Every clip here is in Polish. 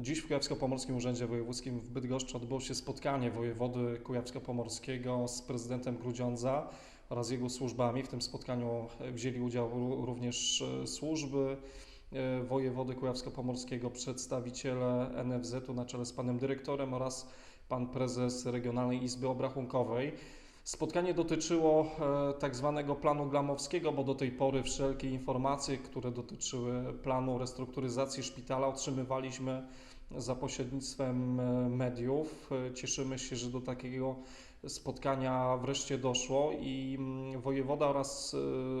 Dziś w Kujawsko-Pomorskim Urzędzie Wojewódzkim w Bydgoszczy odbyło się spotkanie wojewody kujawsko-pomorskiego z prezydentem Grudziądza oraz jego służbami. W tym spotkaniu wzięli udział ró- również e, służby e, wojewody kujawsko-pomorskiego, przedstawiciele NFZ-u na czele z panem dyrektorem oraz pan prezes Regionalnej Izby Obrachunkowej. Spotkanie dotyczyło e, tak zwanego planu glamowskiego, bo do tej pory wszelkie informacje, które dotyczyły planu restrukturyzacji szpitala otrzymywaliśmy za pośrednictwem e, mediów. E, Cieszymy się, że do takiego spotkania wreszcie doszło i mm, wojewoda oraz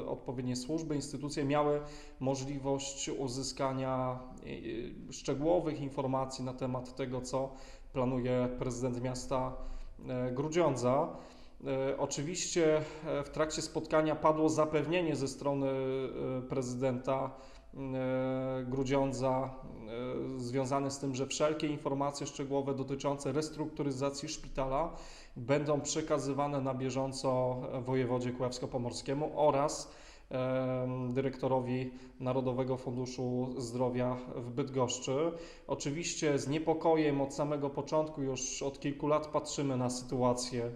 odpowiednie służby, instytucje miały możliwość uzyskania szczegółowych informacji na temat tego, co planuje prezydent miasta Grudziądza. E, Oczywiście e, w trakcie spotkania padło zapewnienie ze strony e, prezydenta e, Grudziądza związane z tym, że wszelkie informacje szczegółowe dotyczące restrukturyzacji szpitala będą przekazywane na bieżąco wojewodzie kujawsko-pomorskiemu oraz dyrektorowi Narodowego Funduszu Zdrowia w Bydgoszczy. Oczywiście z niepokojem od samego początku, już od kilku lat patrzymy na sytuację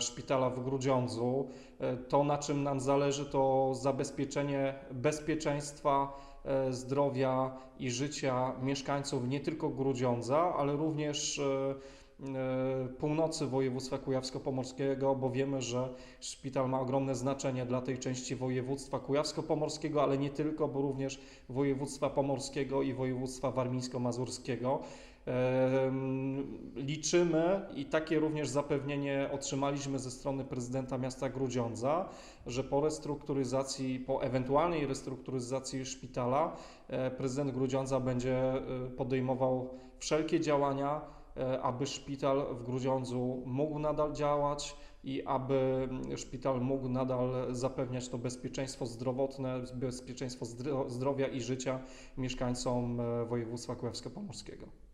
szpitala w Grudziądzu. E, To, na czym nam zależy, to zabezpieczenie bezpieczeństwa, e, zdrowia i życia mieszkańców nie tylko Grudziądza, ale również e, e, północy województwa kujawsko-pomorskiego, bo wiemy, że szpital ma ogromne znaczenie dla tej części województwa kujawsko-pomorskiego, ale nie tylko, bo również województwa pomorskiego i województwa warmińsko-mazurskiego. Liczymy i takie również zapewnienie otrzymaliśmy ze strony prezydenta miasta Grudziądza, że po restrukturyzacji, po ewentualnej restrukturyzacji szpitala, e, prezydent Grudziądza będzie e, podejmował wszelkie działania, e, aby szpital w Grudziądzu mógł nadal działać i aby szpital mógł nadal zapewniać to bezpieczeństwo zdrowotne, bezpieczeństwo zdro- zdrowia i życia mieszkańcom województwa kujawsko-pomorskiego.